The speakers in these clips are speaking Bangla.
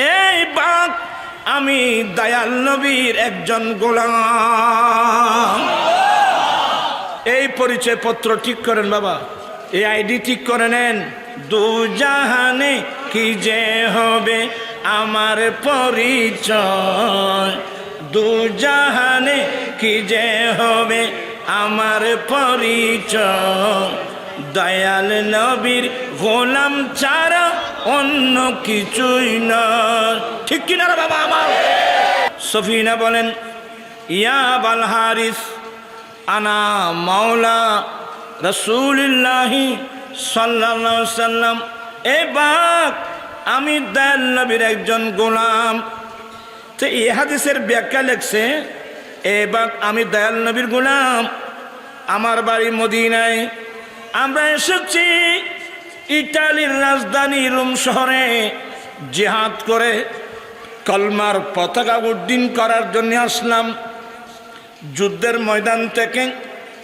এই বাঘ আমি দয়াল নবীর একজন গোলাম। এই পরিচয় পত্র ঠিক করেন বাবা। এই আইডি ঠিক করে নেন। দু জাহানে কি যে হবে আমার পরিচয়। দু জাহানে কি যে হবে আমার পরিচয়। দয়াল নবীর গোলাম ছাড়া অন্য কিছুই না। ঠিক কিনা বাবা আমার? সফিনা বলেন, ইয়া বাল হারিস, আনা মাওলা রসুলিল্লাহি সাল্লাহ সাল্লাম এ বাক, আমি দয়াল নবীর একজন গোলাম। তো এই হাদিসের ব্যাখ্যা লেখছে, এ বাক, আমি দয়াল নবীর গোলাম। আমার বাড়ি মদিনায় আমরা এসেছি ইটালির রাজধানী রোম শহরে জেহাদ করে কলমার পতাকা উড্ডীন করার জন্য আসলাম। যুদ্ধের ময়দান থেকে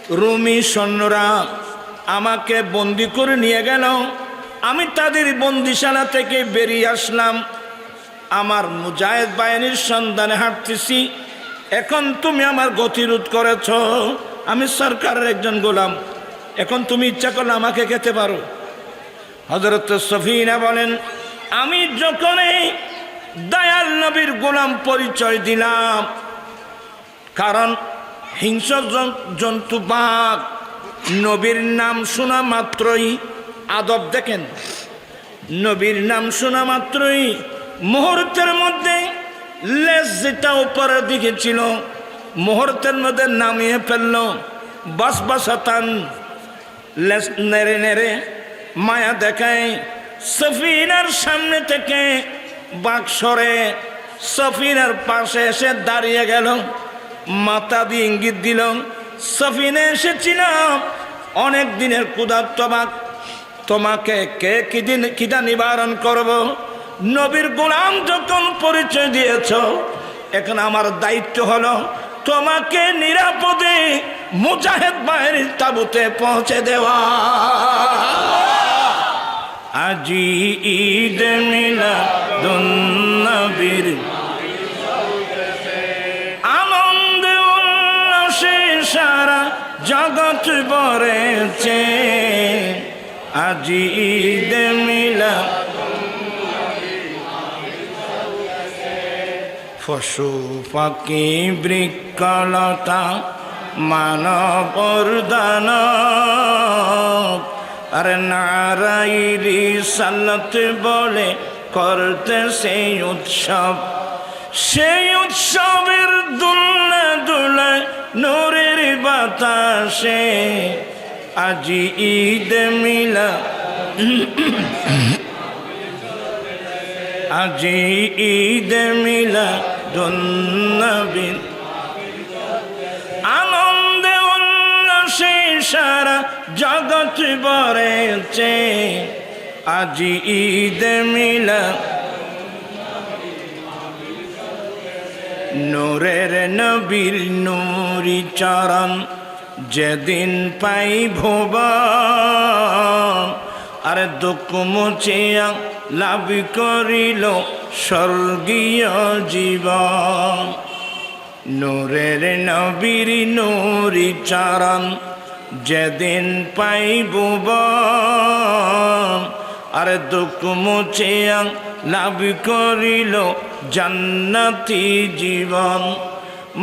রুমি সৈন্যরা আমাকে বন্দি করে নিয়ে গেল। আমি তাদের বন্দিশালা থেকে বেরিয়ে আসলাম। আমার মুজাহিদ বাহিনীর সন্ধানে হাঁটতেছি। এখন তুমি আমার গতিরোধ করেছ। আমি সরকারের একজন গোলাম। এখন তুমি ইচ্ছা করলে আমাকে খেতে পারো। হজরত সফিনা বলেন, আমি যখনই দয়াল নবীর গোলাম পরিচয় দিলাম, কারণ হিংস্র জন- জন্তু বাঘ, নবীর নাম শোনা মাত্রই আদব দেখেন। নবীর নাম শোনা মাত্রই মুহূর্তের মধ্যে লেজ যেটা উপরের দিকে ছিল, মুহূর্তের মধ্যে নামিয়ে ফেলল। বাস বাসাতান লেজ নেড়ে নেড়ে মায়া দেখায় সফিনার সামনে থেকে বাক্সরে সফিনার পাশে এসে দাঁড়িয়ে গেল। মাথা দিয়ে ইঙ্গিত দিল, সফিনে, এসেছিলাম। অনেক দিনের ক্ষুধার্ত তোমাক তোমাকে কে কিদিন কিদা নিবারণ করব? নবীর গোলাম যখন পরিচয় দিয়েছ, এখন আমার দায়িত্ব হলো তোমাকে নিরাপদে মুজাহেদ বাহিনীর তাবুতে পৌঁছে দেওয়া। আজি ঈদ মিলা নবীর আনন্দ উল্লাসে সারা জগৎ বরেছে আজি ঈদ মিলা পশু পাখি বৃক্ষলতা মানবর দান আর নারাইরি সালত বলে করতে সেই উৎসব। সেই উৎসবের দুলনা দুলে নূরের বাতাসে আজি ঈদ মিলা আজি ঈদ মিলা নবীন আনন্দে উল্লাসে সারা জগৎ বরেছে আজি ঈদ মিলা নূরের নবীর নূরি চরণ যেদিন পাই ভুবন, আর দুঃখ মুছিয়া লাভ করিল স্বর্গীয় জীবন। নূরের নবীর নূরি চরণ যেদিন পাইব আর দুঃখ মুছিয়া লাভ করিল জান্নাতি জীবন।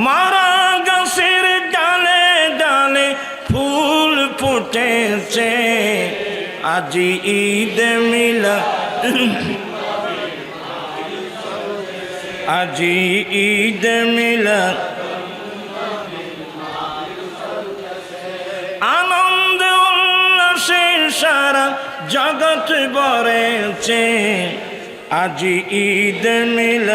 মারা গাছের ডালে ডালে ফুল ফুটেছে, আজি ঈদ মিলা আজি ঈদ মিলা আনন্দ উল্লাসে সারা জগৎ বরেছে আজি ঈদ মিল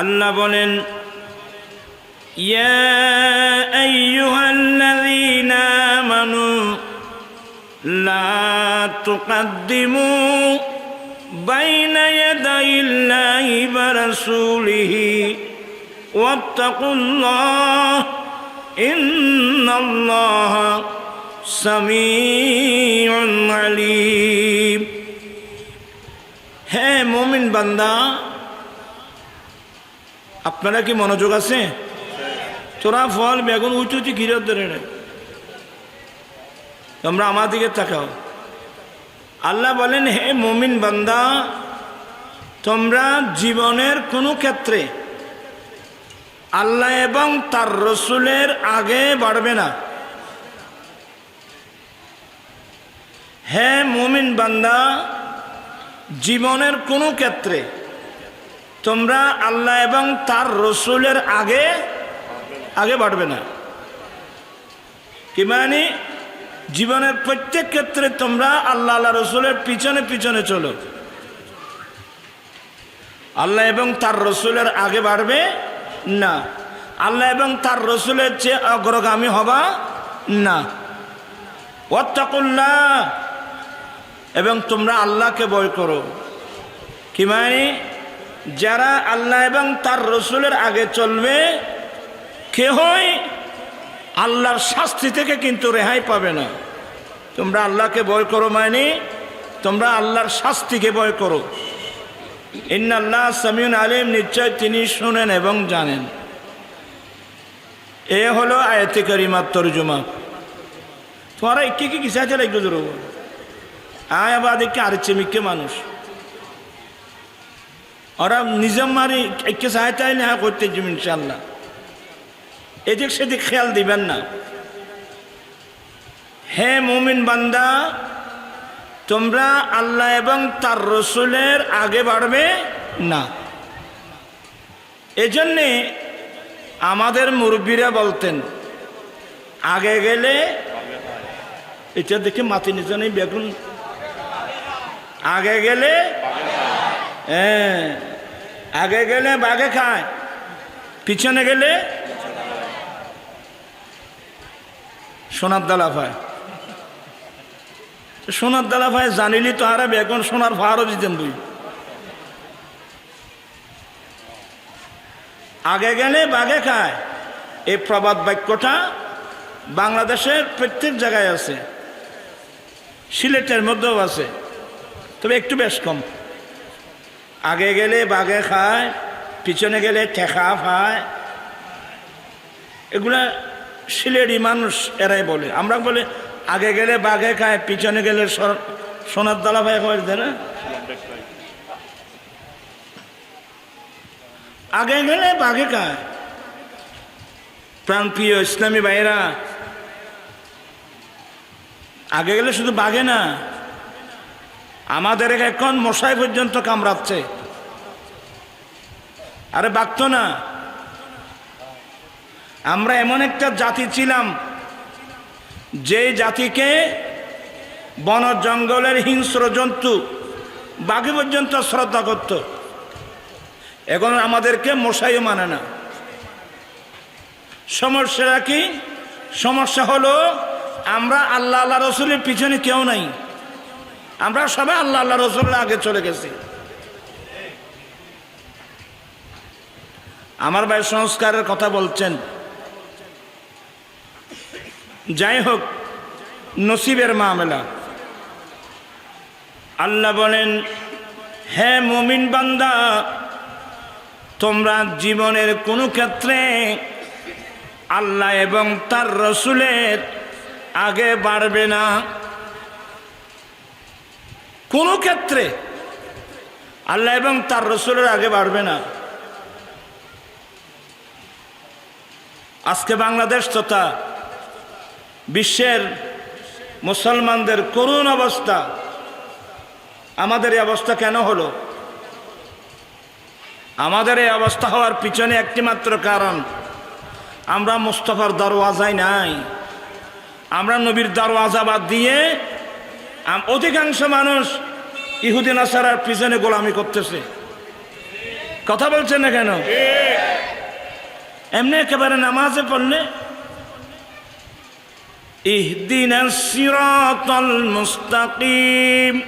আল্লাহ বলেন, ইয়া আইয়ুহাল্লাযীনা আমানু, লা তুকাদ্দিমু واتقوا الله إن الله سميع عليم হ্যাঁ মমিন বান্দা আপনারা কি মনোযোগ আছে তোরা ফল বেগুন উঁচু উঁচু ঘিরে ধরে নে। তোমরা আমার দিকে তাকাও আল্লাহ বলেন হে মমিন বান্দা তোমরা জীবনের কোনো ক্ষেত্রে আল্লাহ এবং তার রসুলের আগে বাড়বে না। হ্যাঁ মুমিন বান্দা, জীবনের কোনো ক্ষেত্রে তোমরা আল্লাহ এবং তার রসুলের আগে আগে বাড়বে না। কি মানে? জীবনের প্রত্যেক ক্ষেত্রে তোমরা আল্লাহ আল্লাহ রসুলের পিছনে পিছনে চলো। আল্লাহ এবং তার রসুলের আগে বাড়বে না। আল্লাহ এবং তার রসুলের চেয়ে অগ্রগামী হবা না। ওয়াত্তাকুল্লাহ। এবং তোমরা আল্লাহকে ভয় করো। কি মানে? যারা আল্লাহ এবং তার রসুলের আগে চলবে কেহই আল্লাহর শাস্তি থেকে কিন্তু রেহাই পাবে না। তোমরা আল্লাহকে ভয় করো মানে? তোমরা আল্লাহর শাস্তিকে ভয় করো। ইন্নাল্লাহ সামিউন আলিম নিশ্চয় তিনি শুনেন এবং জানেন। এ হলো আয়তে করিমার তর্জমা। তোমারা একে কি কিসে আছে একটু দূর আয় আবার দেখে আর চেমিকে মানুষ। ওরা নিজম মারি একে সাহায্য না করতে যাবে ইনশাল্লাহ এদিক সেদিক খেয়াল দিবেন না। হে মুমিন বান্দা তোমরা আল্লাহ এবং তার রসুলের আগে বাড়বে না। এজন্যে আমাদের মুরব্বীরা বলতেন, আগে গেলে এটা দেখে মাতি নিচে বেগুন। আগে গেলে হ্যাঁ আগে গেলে বাঘে খায়, পিছনে গেলে সোনার দালা পায় সোনার দালা ভাই জানিলি তো হারা বেগুন সোনার ভাড়ও দিতেন তুই। আগে গেলে বাঘে খায়। এই প্রবাদ বাক্যটা বাংলাদেশের প্রত্যেক জায়গায় আছে। সিলেটের মধ্যেও আছে। তবে একটু বেশ কম। আগে গেলে বাঘে খায়, পিছনে গেলে ঠেকা খায়। এগুলা সিলেটি মানুষ এরাই বলে। আমরা বলে আগে গেলে বাঘে খায়, পিছনে গেলে সোনার দালা ভাই খাওয়ার না? আগে গেলে বাঘে খায়। প্রাণপ্রিয় ইসলামী ভাইরা আগে গেলে শুধু বাঘে না, আমাদের এখন মশাই পর্যন্ত কামড়াচ্ছে। আরে বাঘ তো না। আমরা এমন একটা জাতি ছিলাম যে জাতিকে বন জঙ্গলের হিংস্র জন্তু, বাঘে পর্যন্ত শ্রদ্ধা করত, এখন আমাদেরকে মশাইও মানে না। সমস্যাটা কি? সমস্যা হলো, আমরা আল্লাহ আল্লাহ রসুলের পিছনে কেউ নাই। আমরা সবাই আল্লাহ আল্লাহ রসুলের আগে চলে গেছি। আমার ভাই সংস্কারের কথা বলছেন। যাই হোক, নসিবের মামলা। আল্লাহ বলেন, হে মুমিন বান্দা, তোমরা জীবনের কোনো ক্ষেত্রে আল্লাহ এবং তার রসুলের আগে বাড়বে না। কোনো ক্ষেত্রে আল্লাহ এবং তার রসুলের আগে বাড়বে না। আজকে বাংলাদেশ তথা বিশ্বের মুসলমানদের করুণ অবস্থা। আমাদের এই অবস্থা কেন হলো? আমাদের এই অবস্থা হওয়ার পিছনে একটি মাত্র কারণ আমরা মুস্তফার দরওয়াজায় নাই। আমরা নবীর দরওয়াজা বাদ দিয়ে অধিকাংশ মানুষ ইহুদিন আসারার পিছনে গোলামি করতেছে। কথা বলছেন না কেন? এমনি একেবারে নামাজে পড়লে اهدنا الصراط المستقيم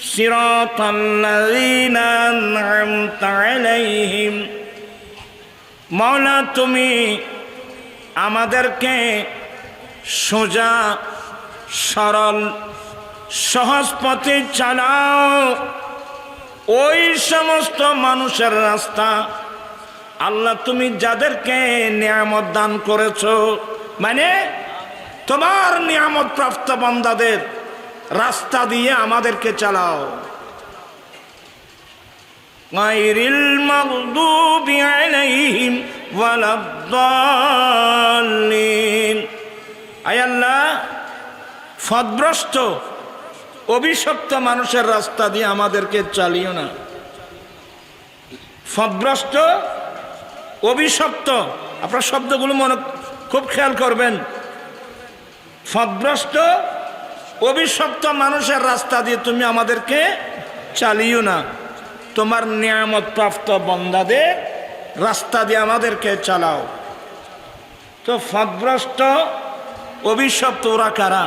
صراط الذين أنعمت عليهم মাওলা তুমি আমাদেরকে সোজা সরল সহজ পথে চালাও ওই সমস্ত মানুষের রাস্তা আল্লাহ তুমি যাদেরকে নিয়ামত দান করেছ মানে তোমার নিয়ামত প্রাপ্ত বন্দাদের রাস্তা দিয়ে আমাদেরকে চালাও غير المغضوب عليهم ولا الضالين আয় আল্লাহ ফদভ্রষ্ট অভিশপ্ত মানুষের রাস্তা দিয়ে আমাদেরকে চালিও না ফদভ্রষ্ট অভিশপ্ত আপনার শব্দগুলো মনে খুব খেয়াল করবেন ফদভ্রষ্ট অভিশপ্ত মানুষের রাস্তা দিয়ে তুমি আমাদেরকে চালিও না। তোমার নিয়ামত প্রাপ্ত বন্দাদের রাস্তা দিয়ে আমাদেরকে চালাও। তো ফদভ্রষ্ট অভিশপ্ত ওরা কারা?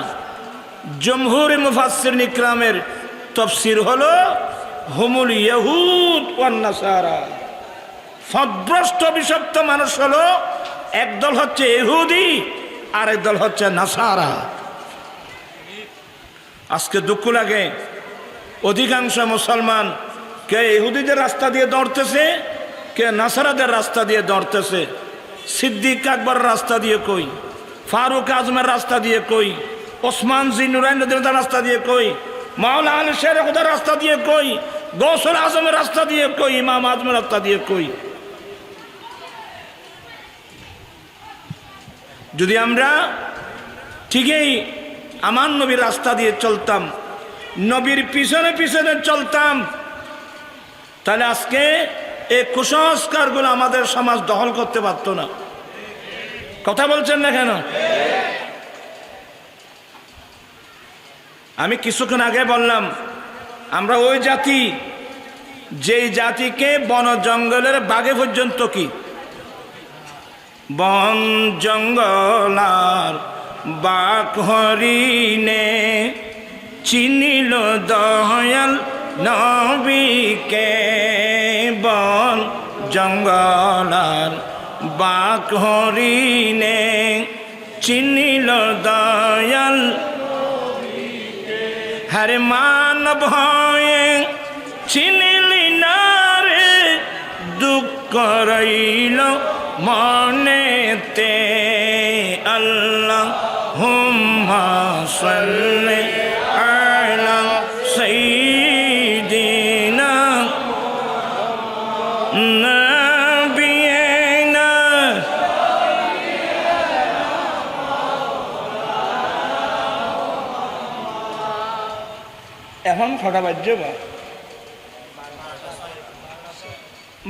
জমহুর মুফাসির নিকরামের তফসির হলো, হুমুল ইহুদ ওয়ান্নাসারা ফদভ্রষ্ট অভিশপ্ত মানুষ হলো, একদল হচ্ছে ইহুদি। আর একদল হচ্ছে নাসারা। আজকে দুঃখ লাগে, অধিকাংশ মুসলমান কে ইহুদিদের রাস্তা দিয়ে দৌড়তেছে, কে নাসারাদের রাস্তা দিয়ে দৌড়তেছে। সিদ্দিক আকবর রাস্তা দিয়ে কই, ফারুক আজমের রাস্তা দিয়ে কই, ওসমান জি জিনুরাইনদের রাস্তা দিয়ে কই, মাওলা আল শেরেখদের রাস্তা দিয়ে কই গৌসুল আজমের রাস্তা দিয়ে কই, ইমাম আজমের রাস্তা দিয়ে কই। যদি আমরা ঠিকই আমার নবীর রাস্তা দিয়ে চলতাম, নবীর পিছনে পিছনে চলতাম, তাহলে আজকে এই কুসংস্কারগুলো আমাদের সমাজ দখল করতে পারত না। কথা বলছেন না কেন? আমি কিছুক্ষণ আগে বললাম, আমরা ওই জাতি, যেই জাতিকে বন জঙ্গলের বাগে পর্যন্ত কি বন জঙ্গলার বাক হরিণে চিনিল দয়াল নবীকে। বন জঙ্গলার বাক হরিণে চিনিল দয়াল হরে মানব হয়ে চিনিলি না রে, দুঃখ রইল মনেতে আল্লাহ হুম্মা সাল্লি আলা সাইয়্যিদিনা নবিয়িনা এখন কটা বাজ্য বা।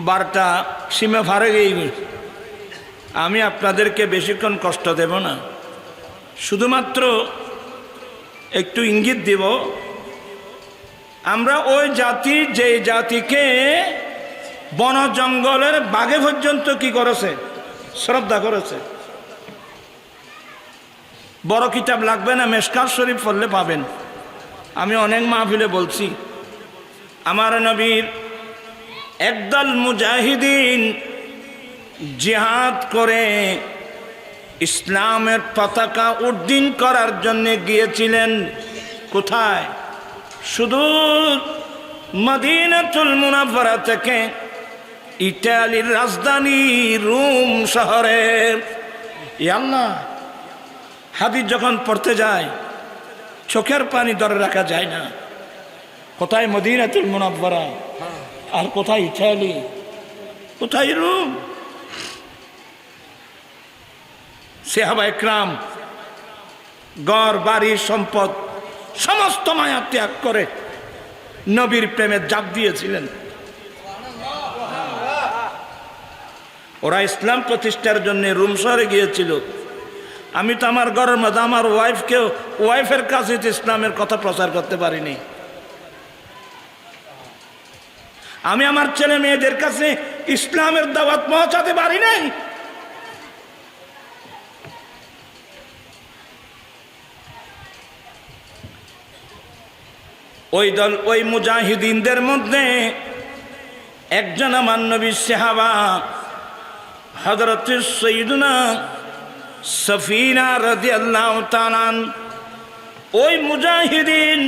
বারটা, সীমা ফারে গিয়ে গেছে আমি আপনাদেরকে বেশিক্ষণ কষ্ট দেব না। শুধুমাত্র একটু ইঙ্গিত দেব, আমরা ওই জাতি যে জাতিকে বন জঙ্গলের বাঘে পর্যন্ত কি করেছে? শ্রদ্ধা করেছে। বড় কিতাব লাগবে না, মেশকার শরীফ পড়লে পাবেন। আমি অনেক মাহফিলে বলছি, আমার নবীর একদল মুজাহিদিন জিহাদ করে ইসলামের পতাকা উড্ডীন করার জন্য গিয়েছিলেন কোথায়? শুধু মদিনাতুল মুনাফারা থেকে ইটালির রাজধানী রোম শহরে। আল্লাহ, হাদিস যখন পড়তে যায়, চোখের পানি ধরে রাখা যায় না। কোথায় মদিনাতুল মুনাফারা আর কোথায় ইটালি? কোথায় রোম? সেহাবা একরাম, গড়, বাড়ি, সম্পদ, সমস্ত মায়া ত্যাগ করে নবীর প্রেমে জাপ দিয়েছিলেন। ওরা ইসলাম প্রতিষ্ঠার জন্য রুম শহরে গিয়েছিল। আমি তো আমার ঘরের মধ্যে, আমার ওয়াইফকেও ওয়াইফের কাছে ইসলামের কথা প্রচার করতে পারিনি। আমি আমার ছেলে মেয়েদের কাছে ইসলামের দাওয়াত পৌঁছাতে পারি নাই। ওই দল ওই মুজাহিদিনদের মধ্যে একজন আমার নবী সেহাবা হজরত সৈদুনা সফিনা রদি আল্লাহ তালান ওই মুজাহিদিন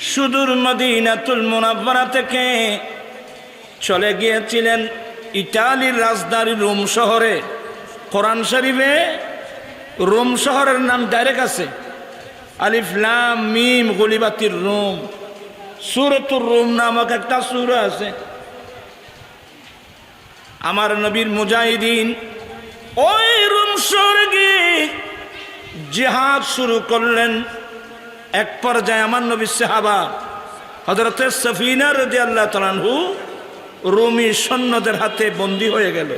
সুদূর মদিনাতুল মুনাব্বারা থেকে চলে গিয়েছিলেন ইটালির রাজধানী রোম শহরে। কোরআন শরীফে রোম শহরের নাম ডাইরেক্ট আছে। আলিফলাম মিম গলিবাতির রোম। সুরতুর রোম নামক একটা সুর আছে। আমার নবীর মুজাহিদিন ওই রোম শহরে জেহাদ শুরু করলেন। এক পর্যায়ে আমার নবী সাহাবা হজরতের সফিনা রদি আল্লাহ তালানহু রুমি সৈন্যদের হাতে বন্দী হয়ে গেল।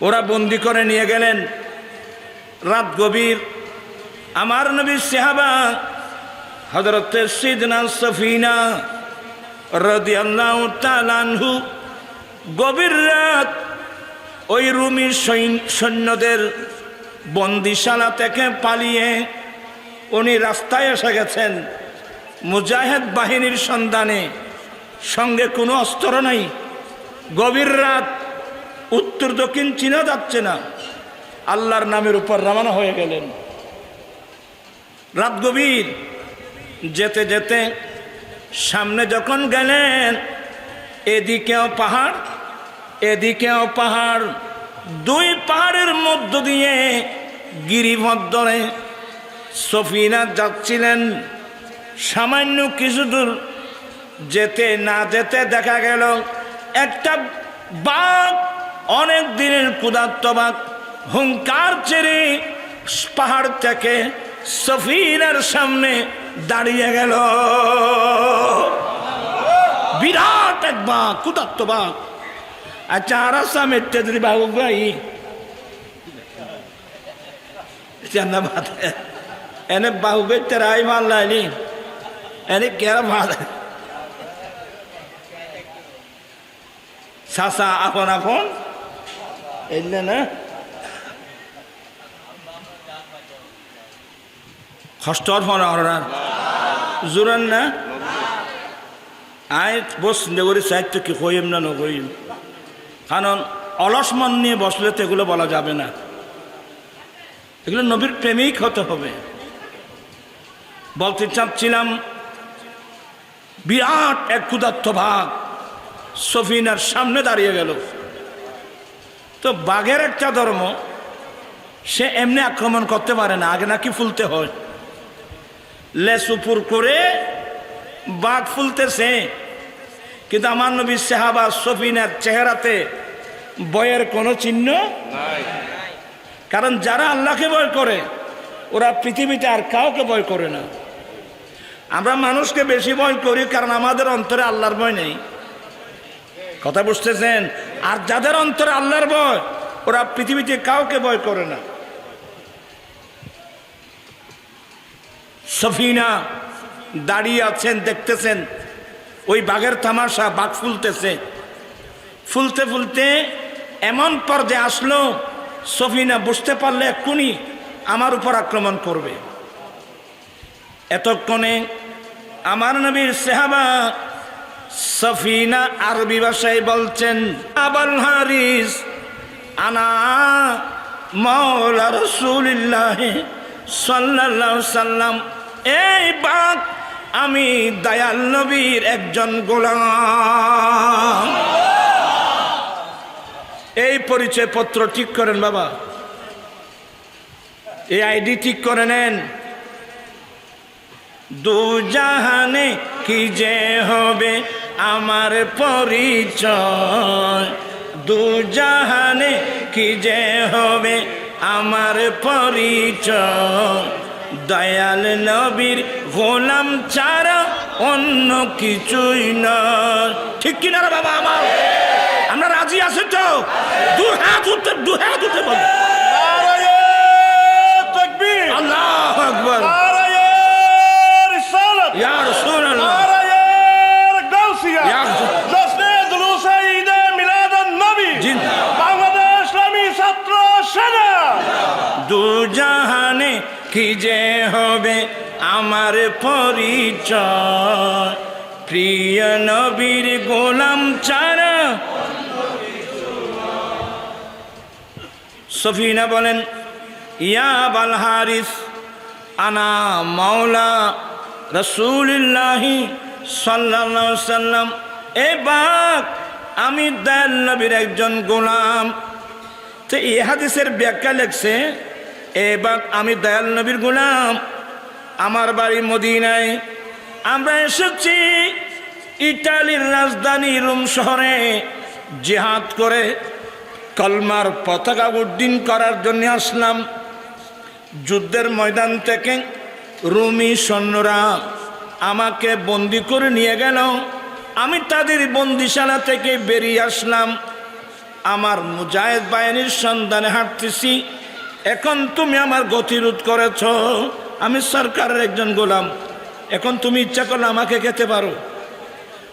ওরা বন্দি করে নিয়ে গেলেন। রাত গভীর আমার নবী সাহাবা হজরতের সিদনা সফিনা রদি আল্লাহ তালানহু গভীর রাত ওই রুমি সৈন- সৈন্যদের বন্দিশালা থেকে পালিয়ে উনি রাস্তায় এসে গেছেন। মুজাহেদ বাহিনীর সন্ধানে। সঙ্গে কোনো অস্ত্র নাই। গভীর রাত উত্তর দক্ষিণ চিনা যাচ্ছে না। আল্লাহর নামের উপর রওনা হয়ে গেলেন। রাত গভীর। যেতে যেতে সামনে যখন গেলেন, এদিকেও পাহাড় এদিকেও পাহাড়, দুই পাহাড়ের মধ্য দিয়ে গিরিমধ্যরে সফিনা যাচ্ছিলেন। সামান্য কিছু দূর যেতে না যেতে দেখা গেল, একটা বাঘ, অনেক দিনের ক্ষুধার্ত বাঘ, হুঙ্কার ছেড়ে পাহাড় থেকে সফিনার সামনে দাঁড়িয়ে গেল। বিরাট এক বাঘ, ক্ষুধার্ত বাঘ। আচ্ছা আর মেটে যদি বাবু ভাই। জান্নাবাদ। এনে বাবু বেটে রাই ভালো লাইনি এনে কেরা ভালো সাসা আপন আপন? এলে না? কষ্টর ফোন আর জোরান না আয় বস নেগরি সাহিত্য কি কইম না নকইম কারণ অলস মন নিয়ে বসলে তো এগুলো বলা যাবে না এগুলো নবীর প্রেমিক হতে হবে বলতে চাচ্ছিলাম বিরাট এক ক্ষুদার্থ ভাগ সফিনার সামনে দাঁড়িয়ে গেল তো বাঘের একটা ধর্ম সে এমনি আক্রমণ করতে পারে না আগে নাকি ফুলতে হয় লেস উপর করে বাঘ ফুলতেছে। কিন্তু আমার নবী সাহাবা সফিনার চেহারাতে বয়ের কোনো চিহ্ন কারণ যারা আল্লাহকে ভয় করে ওরা পৃথিবীতে আর কাউকে ভয় করে না। আমরা মানুষকে বেশি ভয় করি কারণ আমাদের অন্তরে আল্লাহর ভয় নেই। কথা বুঝতেছেন? আর যাদের অন্তরে আল্লাহর ভয় ওরা পৃথিবীতে কাউকে ভয় করে না। সফিনা দাঁড়িয়ে আছেন, দেখতেছেন। ওই বাঘের তামাশা, বাঘ ফুলতেছে। ফুলতে ফুলতে এমন পর্যায়ে আসলো, সফিনা বুঝতে পারলে এক্ষুনি আমার উপর আক্রমণ করবে। এতক্ষণে আমার নবীর সেহাবা সফিনা আরবি ভাষায় বলছেন, আবাল হারিস, আনা মৌলা রসুলিল্লাহ সাল্লাল্লাহু সাল্লাম এই বাঘ আমি দয়াল নবীর একজন গোলাম। এই পরিচয় পত্র ঠিক করেন বাবা। এই আইডি ঠিক করে নেন। দু জাহানে কি যে হবে আমার পরিচয়? দু জাহানে কি যে হবে আমার পরিচয়? দয়াল নবীর গোলাম ছাড়া অন্য কিছুই না। ঠিক কিনা বাবা আমার? আমরা রাজি আছি তো? দু হাত উঠতে, দু হাত উঠতে বল নারায়ে তাকবীর আল্লাহ আকবর নারায়ে রিসালাত ইয়া রাসূলুল্লাহ নারায়ে গাউসিয়া ইয়া রাসূল- জশ্নে জুলুস ঈদ মিলাদ নবী জি। বাংলাদেশ ইসলামী ছাত্র সেনা দু কি যে হবে আমার পরিচয়? প্রিয় নবীর গোলাম চারা সফিনা বলেন, ইয়া বাল হারিস, আনা মাওলা রসুলিল্লাহি সাল্লাহ সাল্লাম এ বাক আমি দয়াল নবীর একজন গোলাম। তো এই হাদিসের ব্যাখ্যা লেখছে এ বাক আমি দয়াল নবীর গোলাম, আমার বাড়ি মদিনায়। আমরা এসেছি ইটালির রাজধানী রোম শহরে জেহাদ করে কলমার পতাকা উড্ডীন করার জন্য আসলাম। যুদ্ধের ময়দান থেকে রুমি সৈন্যরা আমাকে বন্দি করে নিয়ে গেল। আমি তাদের বন্দিশালা থেকে বেরিয়ে আসলাম। আমার মুজাহিদ বাহিনীর সন্ধানে হাঁটতেছি। এখন তুমি আমার গতিরোধ করেছ। আমি সরকারের একজন গোলাম। এখন তুমি ইচ্ছা করলে আমাকে খেতে পারো।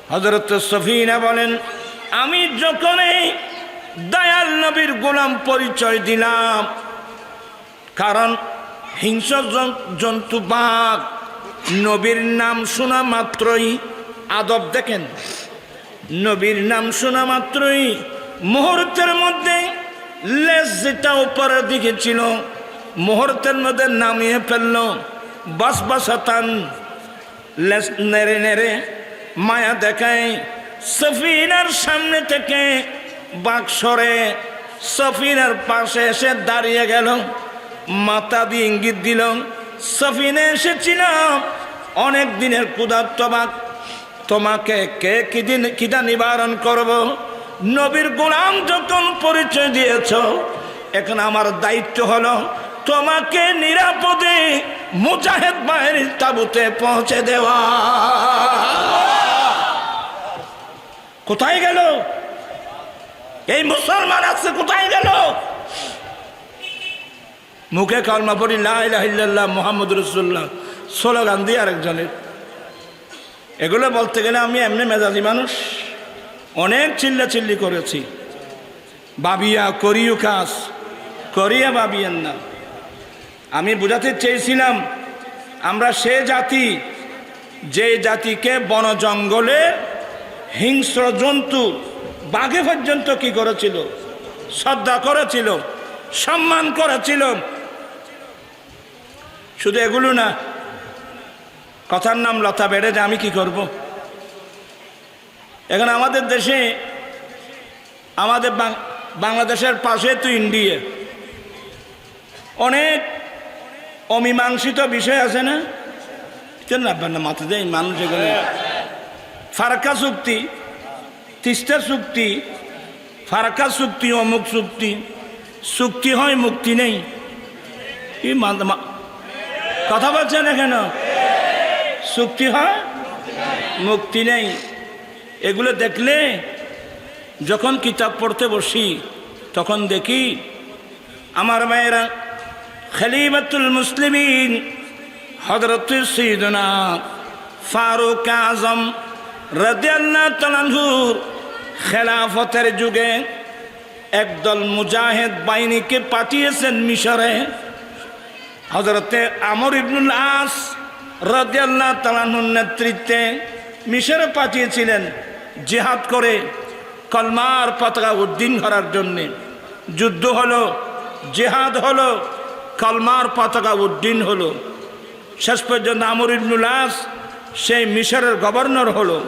হজরত সফিনা বলেন, আমি যখনই দয়াল নবীর গোলাম পরিচয় দিলাম, কারণ হিংস্র জন- জন্তু বাঘ, নবীর নাম শোনা মাত্রই আদব দেখেন। নবীর নাম শোনা মাত্রই মুহূর্তের মধ্যে লেজ যেটা উপরের দিকে ছিল, মুহূর্তের মধ্যে নামিয়ে ফেলল। বাস বাসাতান লেজ নেড়ে নেড়ে মায়া দেখায়, সফিনার সামনে থেকে বাঘ সরে সফিনার পাশে এসে দাঁড়িয়ে গেল। মাথা দিয়ে ইঙ্গিত দিল, সফিনে এসেছিলাম অনেক দিনের ক্ষুধার্ত বাঘ, তোমাকে কে কিদিন কিদা নিবারণ করব? নবীর গোলাম যখন পরিচয় দিয়েছ, এখন আমার দায়িত্ব হলো তোমাকে নিরাপদে মুজাহেদ বাহিনীর তাবুতে পৌঁছে দেওয়া। কোথায় গেল? এই মুসলমান আছে কোথায় গেল? মুখে কলমা পড়ি লাহ মোহাম্মদ রসুল্লাহ স্লোগান দিয়ে আরেকজনের। এগুলো বলতে গেলে আমি এমনি মেজাজি মানুষ। অনেক চিল্লা চিল্লি করেছি। বাবিয়া, করিও কাজ, করিয়া বাবিয়েন না। আমি বোঝাতে চেয়েছিলাম, আমরা সে জাতি, যে জাতিকে বন জঙ্গলে হিংস্র জন্তু বাঘে পর্যন্ত কি করেছিল? শ্রদ্ধা করেছিল, সম্মান করেছিল। শুধু এগুলো না, কথার নাম লতা বেড়ে যে আমি কি করব। এখন আমাদের দেশে, আমাদের বাংলাদেশের পাশে তো ইন্ডিয়া। অনেক অমীমাংসিত বিষয় আছে না? কেন আপনার না মাথা দেয় মানুষ এখানে ফারাক্কা চুক্তি, তিস্তা চুক্তি ফারাক্কা চুক্তি, অমুক চুক্তি চুক্তি হয়, মুক্তি নেই। কথা বলছেন না কেন চুক্তি হয়, মুক্তি নেই। এগুলো দেখলে যখন কিতাব পড়তে বসি, তখন দেখি আমার মায়েরা খলিফাতুল মুসলিমিন হজরত সৈদনা ফারুক আজম তালানহুর খেলাফতের যুগে একদল মুজাহেদ বাহিনীকে পাঠিয়েছেন মিশরে। হজরতে আমর ইবনুল আস রাদিয়াল্লাহ তালানহুর নেতৃত্বে মিশরে পাঠিয়েছিলেন। জেহাদ করে কলমার পতাকা উদ্দিন করার জন্যে। যুদ্ধ হলো, জেহাদ হলো, কলমার পতাকা উদ্দিন হলো। শেষ পর্যন্ত আমর ইবনুল আস সেই মিশরের গভর্নর হলো।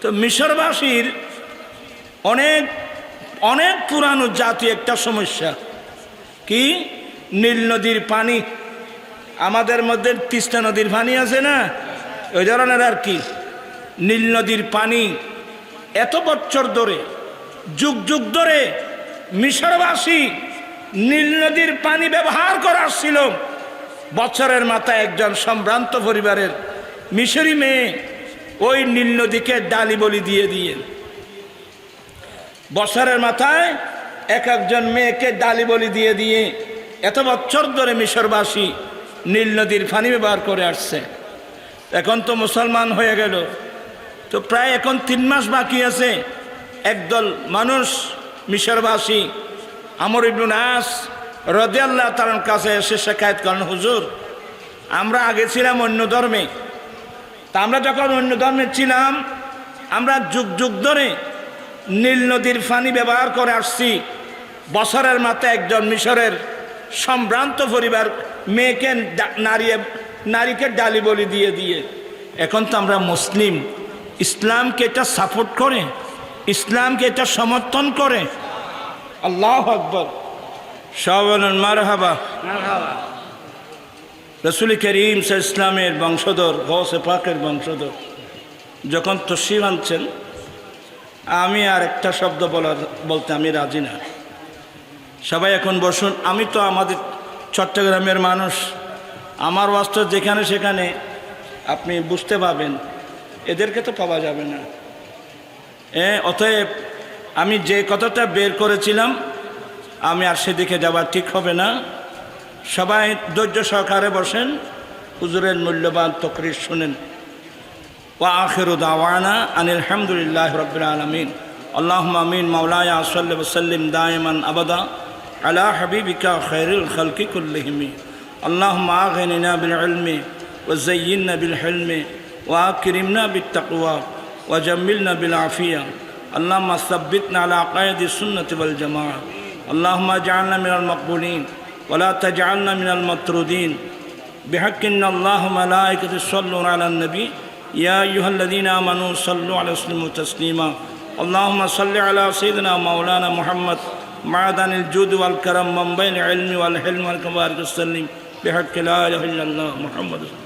তো মিশরবাসীর অনেক অনেক পুরানো জাতি একটা সমস্যা। কি? নীল নদীর পানি। আমাদের মধ্যে তিস্তা নদীর পানি আছে না? ওই ধরনের আর কি। নীল নদীর পানি এত বছর ধরে, যুগ যুগ ধরে মিশরবাসী নীল নদীর পানি ব্যবহার করে আসছিল বছরের মাথায় একজন সম্ভ্রান্ত পরিবারের মিশরি মেয়ে ওই নীল নদীকে ডালি বলি দিয়ে দিয়ে। বছরের মাথায় এক একজন মেয়েকে ডালি বলি দিয়ে দিয়ে এত বছর ধরে মিশরবাসী নীল নদীর পানি ব্যবহার করে আসছে। এখন তো মুসলমান হয়ে গেল। তো প্রায় এখন তিন মাস বাকি আছে। একদল মানুষ মিশরবাসী, আমর ইবনু নাস রদে আল্লাহ কাছে এসে শেখায়ত করেন, হুজুর, আমরা আগে ছিলাম অন্য ধর্মে। তা আমরা যখন অন্য ধর্মে ছিলাম, আমরা যুগ যুগ ধরে নীল নদীর পানি ব্যবহার করে আসছি। বছরের মাথায় একজন মিশরের সম্ভ্রান্ত পরিবার মেয়েকে নারী নারীকে ডালি বলি দিয়ে দিয়ে। এখন তো আমরা মুসলিম। ইসলামকে এটা সাপোর্ট করে ইসলামকে এটা সমর্থন করে। আল্লাহ আকবর। সব মার হাবা রসুল করিম সা ইসলামের বংশধর গৌসে পাকের বংশধর যখন তসিম আনছেন আমি আর একটা শব্দ বলার বলতে আমি রাজি না। সবাই এখন বসুন আমি তো আমাদের চট্টগ্রামের মানুষ। আমার বাস্তব যেখানে সেখানে আপনি বুঝতে পাবেন এদেরকে তো পাওয়া যাবে না এ অতএব আমি যে কথাটা বের করেছিলাম আমি আর সেদিকে যাওয়া ঠিক হবে না সবাই ধৈর্য সহকারে বসেন হুজুরের মূল্যবান তকরির শুনেন وآخر دعوانا أن الحمد لله رب العالمين اللهم آمين مولاي صل وسلم دائما أبدا على حبيبك خير الخلق كلهم اللهم أغننا بالعلم وزينا بالحلم وأكرمنا بالتقوى وجملنا بالعافية. اللهم ثبتنا على عقائد السنة والجماعة. اللهم اجعلنا من المقبولين ولا تجعلنا من المطرودين. بحق إن الله ملائكة يصلون على النبي. يا أيها الذين آمنوا صلوا عليه وسلموا تسليما. اللهم صل على سيدنا مولانا محمد. معدن الجود والكرم من بين العلم والحلم والكبار وسلم بحق لا إله إلا الله محمد